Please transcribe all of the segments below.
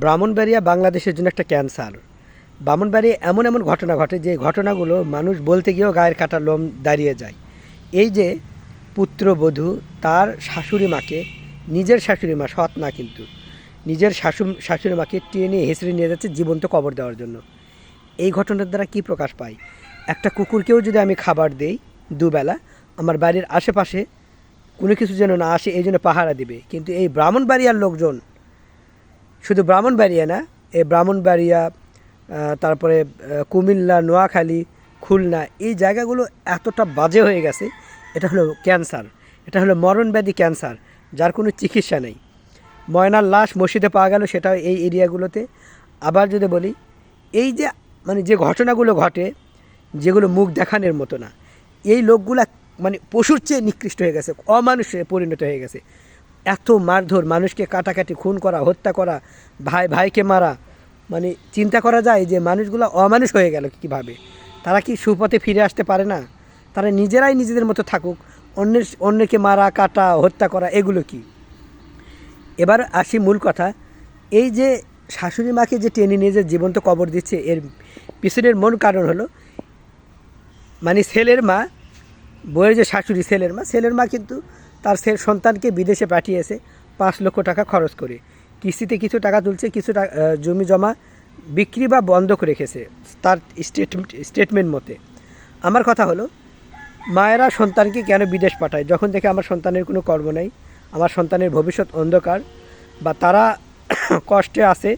ব্রাহ্মণবাড়িয়া বাংলাদেশের জন্য একটা ক্যান্সার। ব্রাহ্মণবাড়িয়া এমন এমন ঘটনা ঘটে যে ঘটনাগুলো মানুষ বলতে গিয়েও গায়ের কাটা লোম দাঁড়িয়ে যায়। এই যে পুত্রবধূ তার শাশুড়ি মাকে, নিজের শাশুড়ি মা, সৎ না কিন্তু, নিজের শাশু শাশুড়ি মাকে টেনে হেসড়ে নিয়ে যাচ্ছে জীবন্ত কবর দেওয়ার জন্য। এই ঘটনার দ্বারা কি প্রকাশ পায়? একটা কুকুরকেও যদি আমি খাবার দেই দুবেলা, আমার বাড়ির আশেপাশে কোনো কিছু যেন না আসে, এই জন্য পাহারা দিবে। কিন্তু এই ব্রাহ্মণবাড়িয়ার লোকজন শুধু ব্রাহ্মণবাড়িয়া না এই ব্রাহ্মণবাড়িয়া তারপরে কুমিল্লা, নোয়াখালী, খুলনা, এই জায়গাগুলো এতটা বাজে হয়ে গেছে, এটা হলো ক্যান্সার, এটা হলো মরণব্যাধি ক্যান্সার, যার কোনো চিকিৎসা নেই। ময়নার লাশ মসজিদে পাওয়া গেল সেটা এই এরিয়াগুলোতে। আবার যদি বলি, এই যে মানে যে ঘটনাগুলো ঘটে, যেগুলো মুখ দেখানোর মতো না, এই লোকগুলা মানে পশুর চেয়ে নিকৃষ্ট হয়ে গেছে, অমানুষে পরিণত হয়ে গেছে। এত মারধর, মানুষকে কাটাকাটি, খুন করা, হত্যা করা, ভাই, ভাইকে মারা মানে চিন্তা করা যায় যে মানুষগুলো অমানুষ হয়ে গেল কীভাবে? তারা কি সুপথে ফিরে আসতে পারে না? তারা নিজেরাই নিজেদের মতো থাকুক, অন্যের, অন্যকে মারা, কাটা, হত্যা করা, এগুলো কি? এবার আসি মূল কথা, এই যে শাশুড়ি মাকে যে টেনে নিয়ে যে জীবন্ত কবর দিচ্ছে, এর পিছনের মূল কারণ হলো মানে ছেলের মা বইয়ের যে শাশুড়ি, ছেলের মা ছেলের মা কিন্তু তার ছেলে সন্তানকে বিদেশে পাঠিয়েছে পাঁচ লক্ষ টাকা খরচ করে। কিস্তিতে কিছু টাকা তুলছে, কিছু জমি জমা বিক্রি বা বন্ধক রেখেছে তার স্টেটমেন্ট স্টেটমেন্ট মতে। আমার কথা হলো, মায়েরা সন্তানকে কেন বিদেশ পাঠায়? যখন দেখে আমার সন্তানের কোনো কর্ম নেই, আমার সন্তানের ভবিষ্যৎ অন্ধকার বা তারা কষ্টে আছে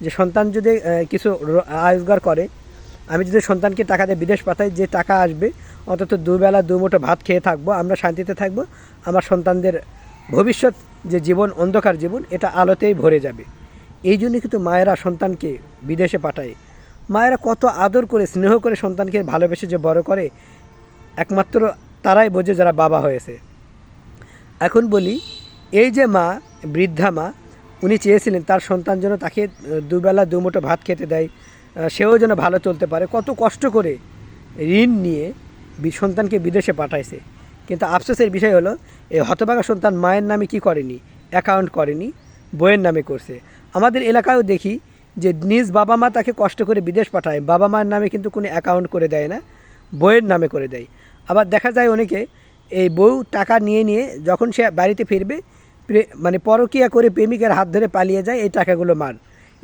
যে সন্তান যদি কিছু র- আয় রোজগার করে, আমি যদি সন্তানকে টাকা দিয়ে বিদেশ পাঠাই, যে টাকা আসবে অন্তত দুবেলা দুমুঠো ভাত খেয়ে থাকব, আমরা শান্তিতে থাকব। আমার সন্তানদের ভবিষ্যৎ যে জীবন, অন্ধকার জীবন, এটা আলোতেই ভরে যাবে। এই জন্য কিন্তু মায়েরা সন্তানকে বিদেশে পাঠায়। মায়েরা কত আদর করে, স্নেহ করে সন্তানকে ভালোবেসে যে বড় করে, একমাত্র তারাই বোঝে যারা বাবা হয়েছে। এখন বলি, এই যে মা, বৃদ্ধা মা, উনি চেয়েছিলেন তার সন্তান যেন তাকে দুবেলা দুমুঠো ভাত খেতে দেয়। সেও যেন ভালো চলতে পারে। কত কষ্ট করে ঋণ নিয়ে সন্তানকে বিদেশে পাঠাইছে। কিন্তু আফসোসের বিষয় হলো এই হতভাগা সন্তান মায়ের নামে কি করেনি? অ্যাকাউন্ট করেনি, বইয়ের নামে করছে। আমাদের এলাকায়ও দেখি যে নিজ বাবা মা তাকে কষ্ট করে বিদেশ পাঠায়। বাবা মায়ের নামে কিন্তু কোনো অ্যাকাউন্ট করে দেয় না, বইয়ের নামে করে দেয়। আবার দেখা যায় অনেকে এই বউ টাকা নিয়ে নিয়ে যখন সে বাড়িতে ফিরবে মানে পরকিয়া করে প্রেমিকের হাত ধরে পালিয়ে যায়, এই টাকাগুলো মার।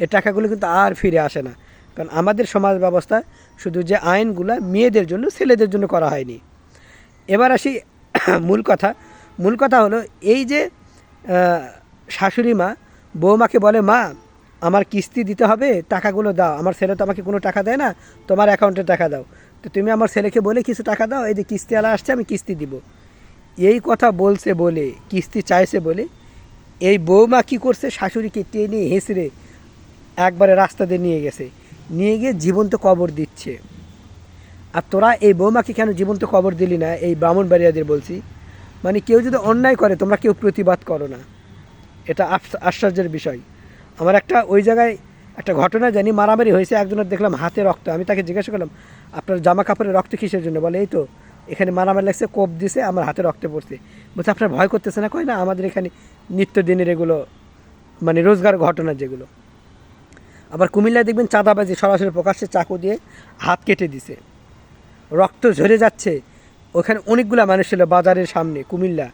এই টাকাগুলো কিন্তু আর ফিরে আসে না। কারণ আমাদের সমাজ ব্যবস্থা শুধু যে আইনগুলো মেয়েদের জন্য, ছেলেদের জন্য করা হয়নি। এবার আসি মূল কথা। মূল কথা হলো এই যে শাশুড়ি মা, বৌমাকে বলে, মা, আমার কিস্তি দিতে হবে, টাকাগুলো দাও। আমার ছেলে তো আমাকে কোনো টাকা দেয় না, তোমার অ্যাকাউন্টে টাকা দাও। তো তুমি আমার ছেলেকে বলে কিছু টাকা দাও, এই যে কিস্তিওয়ালা আসছে, আমি কিস্তি দিব। এই কথা বলছে বলে, কিস্তি চাইছে বলে, এই বৌমা কি করছে? শাশুড়িকে টেনে হেসড়ে একবারে রাস্তা দিয়ে নিয়ে গেছে। নিয়ে গিয়ে জীবন্ত কবর দিচ্ছে। আর তোরা এই বৌমাকে কেন জীবন্ত কবর দিলি না? এই ব্রাহ্মণবাড়িয়াদের বলছি। মানে কেউ যদি অন্যায় করে, তোমরা কেউ প্রতিবাদ করো না। এটা আশ্চর্যের বিষয়। আমার একটা ওই জায়গায় একটা ঘটনা জানি, মারামারি হয়েছে, একজনের দেখলাম হাতে রক্ত। আমি তাকে জিজ্ঞাসা করলাম, আপনার জামা কাপড়ে রক্ত কিসের জন্য? বলে, এই তো, এখানে মারামারি লাগছে, কোপ দিছে, আমার হাতে রক্ত পড়ছে। বলছে, আপনার ভয় করতেছে না? কয়, না, আমাদের এখানে নিত্যদিনের এগুলো মানে রোজগার ঘটনা যেগুলো। আবার কুমিল্লায় দেখবেন চাঁদাবাজি সরাসরি প্রকাশ্যে চাকু দিয়ে হাত কেটে দিছে। রক্ত ঝরে যাচ্ছে। ওখানে অনেকগুলা মানুষ ছিল বাজারের সামনে, কুমিল্লা।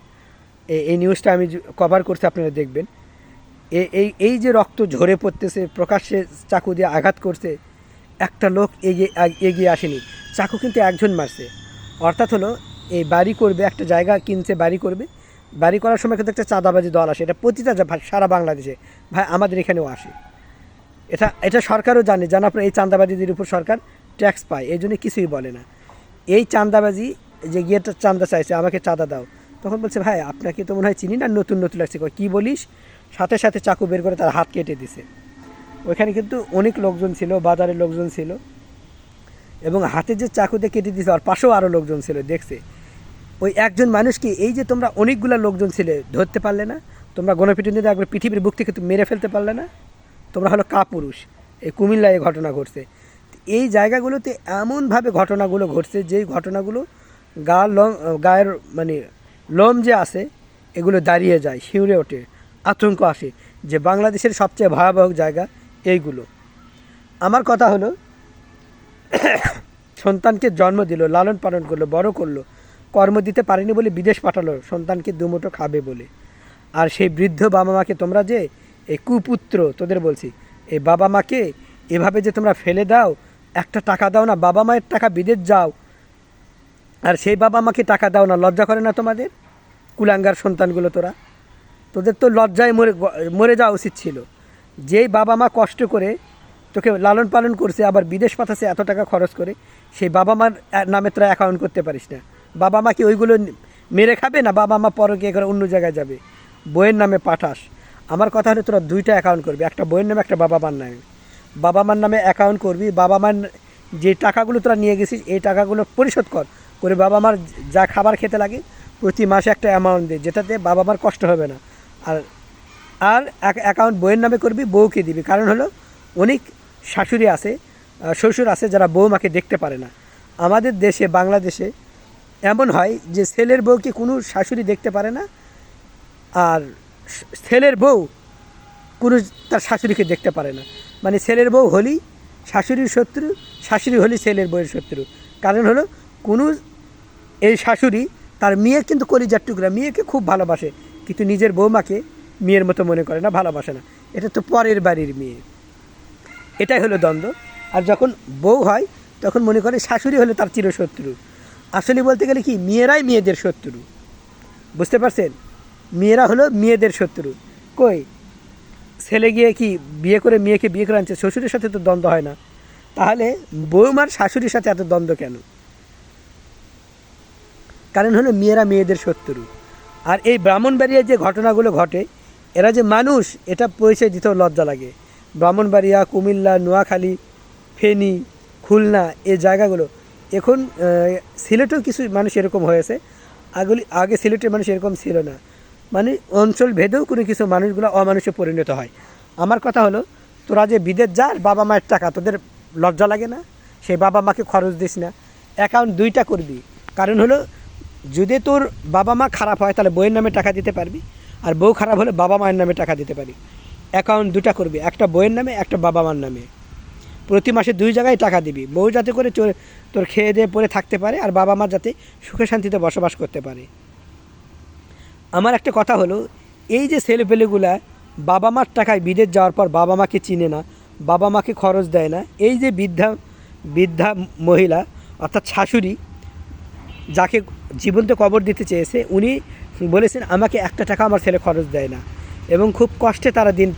এই- নিউজটা আমি কভার করছি, আপনারা দেখবেন। এই এই যে রক্ত ঝরে পড়তেছে, প্রকাশ্যে চাকু দিয়ে আঘাত করছে, একটা লোক এগিয়ে এগিয়ে আসেনি। চাকু কিন্তু একজন মারছে। অর্থাৎ হলো, এই বাড়ি করবে, একটা জায়গা কিনছে, বাড়ি করবে। বাড়ি করার সময় কিন্তু একটা চাঁদাবাজি দল আসে। এটা প্রতিটা সারা বাংলাদেশে। ভাই, আমাদের এখানেও আসে। এটা এটা সরকারও জানে জানার পর এই চাঁদাবাজিদের উপর সরকার ট্যাক্স পায়, এই জন্য কিছুই বলে না। এই চাঁদাবাজি, যে গিয়ে চাঁদা চাইছে, আমাকে চাঁদা দাও। তখন বলছে, ভাই, আপনাকে তো মনে হয় চিনি না? নতুন নতুন লাগছে কী বলিস? সাথে সাথে চাকু বের করে তার হাত কেটে দিছে। ওইখানে কিন্তু অনেক লোকজন ছিল, বাজারের লোকজন ছিল। এবং হাতে যে চাকুতে কেটে দিছে আর পাশেও আরও লোকজন ছিল, দেখছে। ওই একজন মানুষকে এই যে তোমরা অনেকগুলো লোকজন ছিলে, ধরতে পারলে না? তোমরা গণপিটুনিতে একবার পৃথিবীর বুক থেকে মেরে ফেলতে পারলে না? তোমরা হলো কাপুরুষ। এই কুমিল্লায় এই ঘটনা ঘটছে। এই জায়গাগুলোতে এমনভাবে ঘটনাগুলো ঘটছে, যেই ঘটনাগুলো গা লম গায়ের মানে লোম যে আসে এগুলো দাঁড়িয়ে যায়, শিউরে ওঠে, আতঙ্ক আসে, যে বাংলাদেশের সবচেয়ে ভয়াবহ জায়গা এইগুলো। আমার কথা হলো, সন্তানকে জন্ম দিল, লালন পালন করল, বড় করল, কর্ম দিতে পারেনি বলে বিদেশ পাঠালো, সন্তানকে দুমুঠো খাবে বলে। আর সেই বৃদ্ধ বাবা মাকে তোমরা যে এই কুপুত্র তোদের বলছি। এই বাবা মাকে এভাবে যে তোমরা ফেলে দাও, একটা টাকা দাও না, বাবা মায়ের টাকা বিদেশ যাও। আর সেই বাবা মাকে টাকা দাও না, লজ্জা করে না তোমাদের? কুলাঙ্গার সন্তানগুলো তোরা। তোদের তো লজ্জায় মরে মরে যাওয়া উচিত ছিল। যেই বাবা মা কষ্ট করে তোকে লালন পালন করছে, আবার বিদেশ পাঠাচ্ছে এত টাকা খরচ করে, সেই বাবা মার নামে তোরা অ্যাকাউন্ট করতে পারিস না। বাবা মা কি ওইগুলো মেরে খাবে না? বাবা মা পরকে করে অন্য জায়গায় যাবে। বইয়ের নামে পাঠাস। আমার কথা হলো তোরা দুইটা অ্যাকাউন্ট করবি, একটা বইয়ের নামে, একটা বাবা মার নামে। বাবা মার নামে অ্যাকাউন্ট করবি, বাবা মার যে টাকাগুলো তোরা নিয়ে গেছিস, এই টাকাগুলো পরিশোধ কর। করে বাবা মার যা খাবার খেতে লাগে, প্রতি মাসে একটা অ্যামাউন্ট দে, যেটাতে বাবা মার কষ্ট হবে না। আর আর এক অ্যাকাউন্ট বইয়ের নামে করবি, বউকে দিবি। কারণ হলো, অনেক শাশুড়ি আছে শ্বশুর আছে যারা বউমাকে দেখতে পারে না। আমাদের দেশে, বাংলাদেশে এমন হয় যে ছেলের বউকে কোনো শাশুড়ি দেখতে পারে না। আর ছেলের বউ কোনো তার শাশুড়িকে দেখতে পারে না। মানে ছেলের বউ হলি শাশুড়ির শত্রু, শাশুড়ি হলি ছেলের বউয়ের শত্রু। কারণ হলো কোনো এই শাশুড়ি তার মেয়ে কিন্তু কলিজার টুকরা, মেয়েকে খুব ভালোবাসে, কিন্তু নিজের বৌমাকে মেয়ের মতো মনে করে না, ভালোবাসে না। এটা তো পরের বাড়ির মেয়ে। এটাই হলো দ্বন্দ্ব। আর যখন বউ হয়, তখন মনে করে শাশুড়ি হলে তার চিরশত্রু। আসলে বলতে গেলে কি, মেয়েরাই মেয়েদের শত্রু। বুঝতে পারছেন? মেয়েরা হলো মেয়েদের শত্রু। কই? ছেলে গিয়ে কি বিয়ে করে মেয়েকে বিয়ে করে আনছে? শ্বশুরের সাথে তো দ্বন্দ্ব হয় না। তাহলে বৌমার শাশুড়ির সাথে এত দ্বন্দ্ব কেন? কারণ হলো মেয়েরা মেয়েদের শত্রু। আর এই ব্রাহ্মণবাড়িয়ার যে ঘটনাগুলো ঘটে, এরা যে মানুষ, এটা পরিচয় দিতেও লজ্জা লাগে। ব্রাহ্মণবাড়িয়া, কুমিল্লা, নোয়াখালী, ফেনী, খুলনা এই জায়গাগুলো। এখন সিলেটেও কিছু মানুষ এরকম হয়েছে। আগলি আগে সিলেটের মানুষ এরকম ছিল না। মানে অঞ্চল ভেদেও কোনো কিছু মানুষগুলো অমানুষে পরিণত হয়। আমার কথা হলো, তোরা যে বিদেশ যা বাবা মায়ের টাকা, তোদের লজ্জা লাগে না? সেই বাবা মাকে খরচ দিস না। অ্যাকাউন্ট দুইটা করবি। কারণ হলো, যদি তোর বাবা মা খারাপ হয়, তাহলে বইয়ের নামে টাকা দিতে পারবি। আর বউ খারাপ হলে বাবা মায়ের নামে টাকা দিতে পারবি। অ্যাকাউন্ট দুটা করবি, একটা বইয়ের নামে, একটা বাবা মার নামে। প্রতি মাসে দুই জায়গায় টাকা দিবি। বউ যাতে করে তোর খেয়ে দিয়ে পরে থাকতে পারে, আর বাবা মা যাতে সুখে শান্তিতে বসবাস করতে পারে। আমার একটা কথা হলো, এই যে ছেলেপেলেগুলা বাবা মার টাকায় বিদেশ যাওয়ার পর বাবা মাকে চিনে না, বাবা মাকে খরচ দেয় না, এই যে বৃদ্ধা বৃদ্ধা মহিলা অর্থাৎ শাশুড়ি যাকে জীবন্ত কবর দিতে চেয়েছে, উনি বলেছেন, আমাকে একটা টাকা আমার ছেলে খরচ দেয় না এবং খুব কষ্টে তারা দিন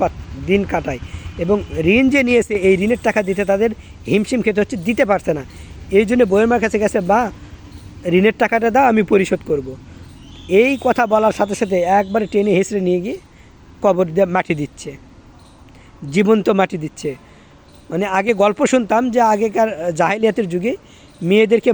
দিন কাটায় এবং ঋণ যে নিয়েছে, এই ঋণের টাকা দিতে তাদের হিমশিম খেতে হচ্ছে, দিতে পারছে না এই জন্য বইয়ের মার কাছে গেছে, বা, ঋণের টাকাটা দাও, আমি পরিশোধ করব। এই কথা বলার সাথে সাথে একবারে টেনে হেসড়ে নিয়ে গিয়ে কবর দিয়ে মাটি দিচ্ছে। জীবন্ত মাটি দিচ্ছে। মানে আগে গল্প শুনতাম যে আগেকার জাহেলিয়াতের যুগে মেয়েদেরকে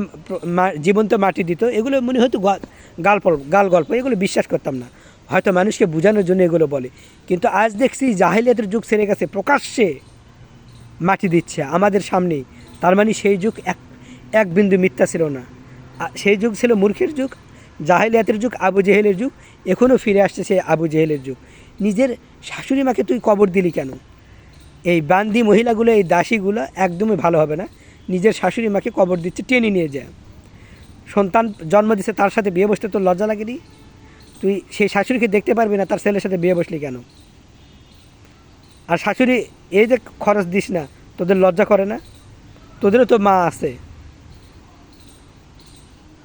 জীবন্ত মাটি দিত। এগুলো মনে হয়তো গ- গাল্প গাল গল্প এগুলো বিশ্বাস করতাম না। হয়তো মানুষকে বোঝানোর জন্য এগুলো বলে। কিন্তু আজ দেখছি জাহেলিয়াতের যুগ ছেড়ে গেছে, প্রকাশ্যে মাটি দিচ্ছে আমাদের সামনেই। তার মানে সেই যুগ এক এক বিন্দু মিথ্যা ছিল না। সেই যুগ ছিল মূর্খের যুগ। জাহেলিয়াতের যুগ, আবু জেহেলের যুগ এখনও ফিরে আসছে সেই আবু জেহেলের যুগ। নিজের শাশুড়ি মাকে তুই কবর দিলি কেন? এই বান্দি মহিলাগুলো, এই দাসীগুলো একদমই ভালো হবে না। নিজের শাশুড়ি মাকে কবর দিচ্ছে, টেনে নিয়ে যায় সন্তান জন্ম দিচ্ছে তার সাথে বিয়ে বসতে তোর লজ্জা লাগেনি? তুই সেই শাশুড়িকে দেখতে পারবি না, তার ছেলের সাথে বিয়ে বসলি কেন? আর শাশুড়ি, এই যে খরচ দিস না, তোদের লজ্জা করে না? তোদেরও তো মা আছে।